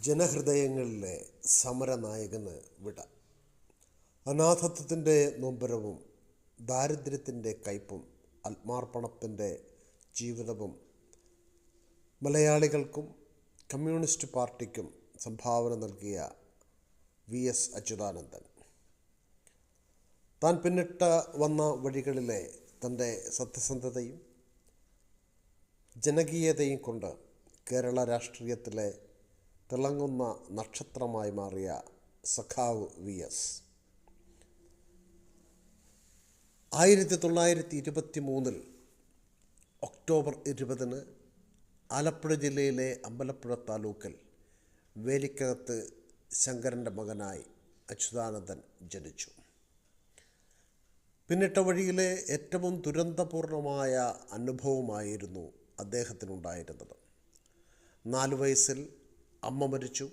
ജനഹൃദയങ്ങളിലെ സമരനായകന് വിട. അനാഥത്വത്തിന്റെ നൊമ്പരവും ദാരിദ്ര്യത്തിന്റെ കയ്പും ആത്മാർപ്പണത്തിന്റെ ജീവിതവും മലയാളികൾക്കും കമ്മ്യൂണിസ്റ്റ് പാർട്ടിക്കും സംഭാവന നൽകിയ വി. എസ്. അച്യുതാനന്ദൻ. താൻ പിന്നിട്ട വന്ന വഴികളിലെ തന്റെ സത്യസന്ധതയും ജനകീയതയും കൊണ്ട് കേരള രാഷ്ട്രീയത്തിലെ തിളങ്ങുന്ന നക്ഷത്രമായി മാറിയ സഖാവ് വി എസ്. ആയിരത്തി തൊള്ളായിരത്തി ഇരുപത്തി മൂന്നിൽ ഒക്ടോബർ ഇരുപതിന് ആലപ്പുഴ ജില്ലയിലെ അമ്പലപ്പുഴ താലൂക്കിൽ വേലിക്കകത്ത് ശങ്കരന്റെ മകനായി അച്യുതാനന്ദൻ ജനിച്ചു. പിന്നിട്ട വഴിയിലെ ഏറ്റവും ദുരന്തപൂർണമായ അനുഭവമായിരുന്നു അദ്ദേഹത്തിനുണ്ടായിരുന്നത്. നാല് വയസ്സിൽ അമ്മ മരിച്ചു.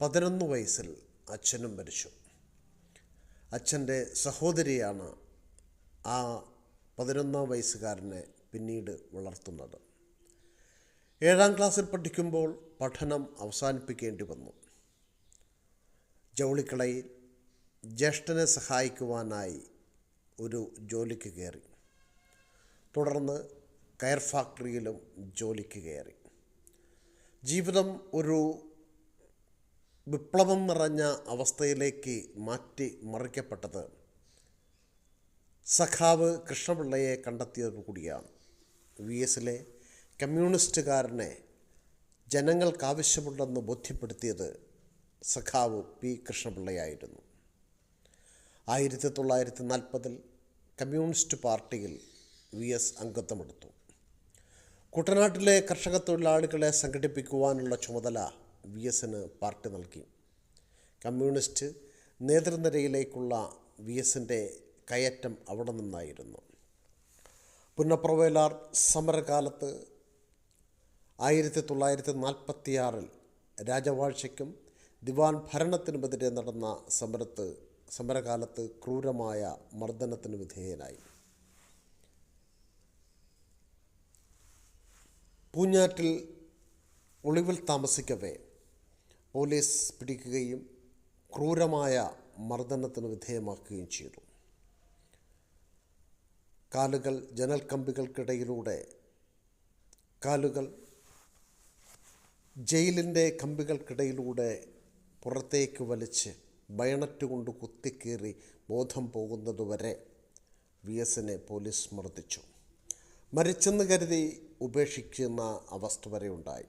പതിനൊന്ന് വയസ്സിൽ അച്ഛനും മരിച്ചു. അച്ഛന്റെ സഹോദരിയാണ് ആ പതിനൊന്നാം വയസ്സുകാരനെ പിന്നീട് വളർത്തുന്നത്. ഏഴാം ക്ലാസ്സിൽ പഠിക്കുമ്പോൾ പഠനം അവസാനിപ്പിക്കേണ്ടി വന്നു. ജൗളിക്കളയിൽ ജ്യേഷ്ഠനെ സഹായിക്കുവാനായി ഒരു ജോലിക്ക് കയറി. തുടർന്ന് കയർ ഫാക്ടറിയിലും ജോലിക്ക് കയറി. ജീവിതം ഒരു വിപ്ലവം നിറഞ്ഞ അവസ്ഥയിലേക്ക് മാറ്റി മറിക്കപ്പെട്ടത് സഖാവ് കൃഷ്ണപിള്ളയെ കണ്ടെത്തിയതോടുകൂടിയാണ് വി എസിലെ കമ്മ്യൂണിസ്റ്റുകാരനെ ജനങ്ങൾക്കാവശ്യമുണ്ടെന്ന് ബോധ്യപ്പെടുത്തിയത് സഖാവ് പി കൃഷ്ണപിള്ളയായിരുന്നു. ആയിരത്തി തൊള്ളായിരത്തി നാൽപ്പതിൽ കമ്മ്യൂണിസ്റ്റ് പാർട്ടിയിൽ വി എസ് അംഗത്വമെടുത്തു. കുട്ടനാട്ടിലെ കർഷക തൊഴിലാളികളെ സംഘടിപ്പിക്കുവാനുള്ള ചുമതല വി എസിന് പാർട്ടി നൽകി. കമ്മ്യൂണിസ്റ്റ് നേതൃനിരയിലേക്കുള്ള വി എസിന്റെ കയറ്റം അവിടെ നിന്നായിരുന്നു. പുന്നപ്രവേലാർ സമരകാലത്ത് ആയിരത്തി തൊള്ളായിരത്തി നാൽപ്പത്തിയാറിൽ രാജവാഴ്ചയ്ക്കും ദിവാൻ ഭരണത്തിനുമെതിരെ നടന്ന സമരത്ത് സമരകാലത്ത് ക്രൂരമായ മർദ്ദനത്തിന് വിധേയനായി. പൂഞ്ഞാറ്റിൽ ഒളിവിൽ താമസിക്കവേ പോലീസ് പിടിക്കുകയും ക്രൂരമായ മർദ്ദനത്തിന് വിധേയമാക്കുകയും ചെയ്തു. കാലുകൾ ജനൽ കമ്പികൾക്കിടയിലൂടെ കാലുകൾ ജയിലിന്റെ കമ്പികൾക്കിടയിലൂടെ പുറത്തേക്ക് വലിച്ച് ബയണറ്റ് കൊണ്ട് കുത്തിക്കേറി ബോധം പോകുന്നതുവരെ വി എസിനെ പോലീസ് മർദ്ദിച്ചു. മരിച്ചെന്ന് കരുതി ഉപേക്ഷിക്കുന്ന അവസ്ഥ വരെ ഉണ്ടായി.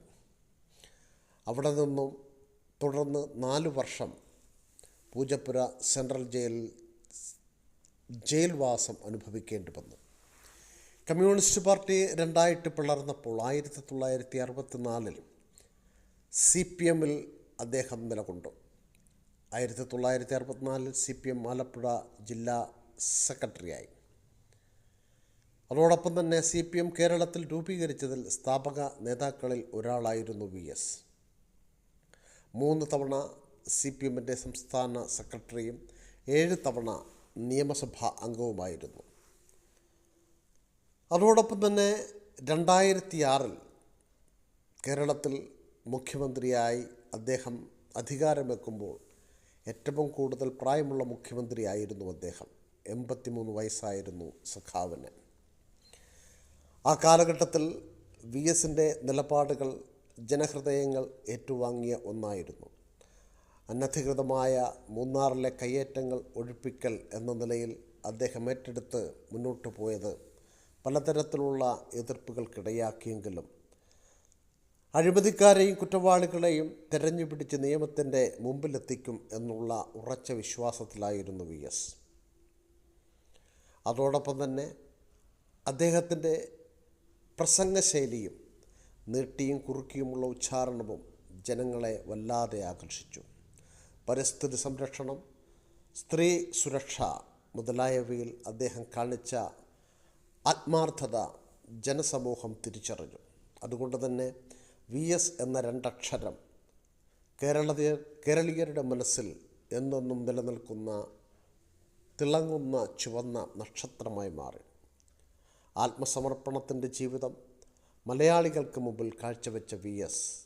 അവിടെ നിന്നും തുടർന്ന് നാല് വർഷം പൂജപ്പുര സെൻട്രൽ ജയിലിൽ ജയിൽവാസം അനുഭവിക്കേണ്ടി വന്നു. കമ്മ്യൂണിസ്റ്റ് പാർട്ടി രണ്ടായിട്ട് പിളർന്നപ്പോൾ ആയിരത്തി തൊള്ളായിരത്തി അറുപത്തിനാലിൽ സി പി എമ്മിൽ അദ്ദേഹം നിലകൊണ്ടു. ആയിരത്തി തൊള്ളായിരത്തി അറുപത്തിനാലിൽ സി പി എം ആലപ്പുഴ ജില്ലാ സെക്രട്ടറിയായി. അതോടൊപ്പം തന്നെ സി പി എം കേരളത്തിൽ രൂപീകരിച്ചതിൽ സ്ഥാപക നേതാക്കളിൽ ഒരാളായിരുന്നു വി എസ്. മൂന്ന് തവണ സി പി എമ്മിന്റെ സംസ്ഥാന സെക്രട്ടറിയും ഏഴ് തവണ നിയമസഭാ അംഗവുമായിരുന്നു. അതോടൊപ്പം തന്നെ രണ്ടായിരത്തി ആറിൽ കേരളത്തിൽ മുഖ്യമന്ത്രിയായി അദ്ദേഹം അധികാരമെക്കുമ്പോൾ ഏറ്റവും കൂടുതൽ പ്രായമുള്ള മുഖ്യമന്ത്രിയായിരുന്നു അദ്ദേഹം. എൺപത്തിമൂന്ന് വയസ്സായിരുന്നു സഖാവിന്. ആ കാലഘട്ടത്തിൽ വി എസിന്റെ നിലപാടുകൾ ജനഹൃദയങ്ങൾ ഏറ്റുവാങ്ങിയ ഒന്നായിരുന്നു. അനധികൃതമായ മൂന്നാറിലെ കയ്യേറ്റങ്ങൾ ഒഴിപ്പിക്കൽ എന്ന നിലയിൽ അദ്ദേഹം ഏറ്റെടുത്ത് മുന്നോട്ട് പോയത് പലതരത്തിലുള്ള എതിർപ്പുകൾക്കിടയാക്കിയെങ്കിലും അഴിമതിക്കാരെയും കുറ്റവാളികളെയും തെരഞ്ഞുപിടിച്ച് നിയമത്തിന്റെ മുമ്പിലെത്തിക്കും എന്നുള്ള ഉറച്ച വിശ്വാസത്തിലായിരുന്നു വി എസ്. അതോടൊപ്പം തന്നെ അദ്ദേഹത്തിന്റെ പ്രസംഗശൈലിയും നീട്ടിയും കുറുക്കിയുമുള്ള ഉച്ചാരണവും ജനങ്ങളെ വല്ലാതെ ആകർഷിച്ചു. പരിസ്ഥിതി സംരക്ഷണം സ്ത്രീ സുരക്ഷ മുതലായവയിൽ അദ്ദേഹം കാണിച്ച ആത്മാർത്ഥത ജനസമൂഹം തിരിച്ചറിഞ്ഞു. അതുകൊണ്ട് തന്നെ വി എസ് എന്ന രണ്ടക്ഷരം കേരളീയ കേരളീയരുടെ മനസ്സിൽ എന്നെന്നും നിലനിൽക്കുന്ന തിളങ്ങുന്ന ചുവന്ന നക്ഷത്രമായി മാറി. ആത്മസമർപ്പണത്തിന്റെ ജീവിതം മലയാളികൾക്ക് മുമ്പിൽ കാഴ്ചവെച്ച വി എസ്.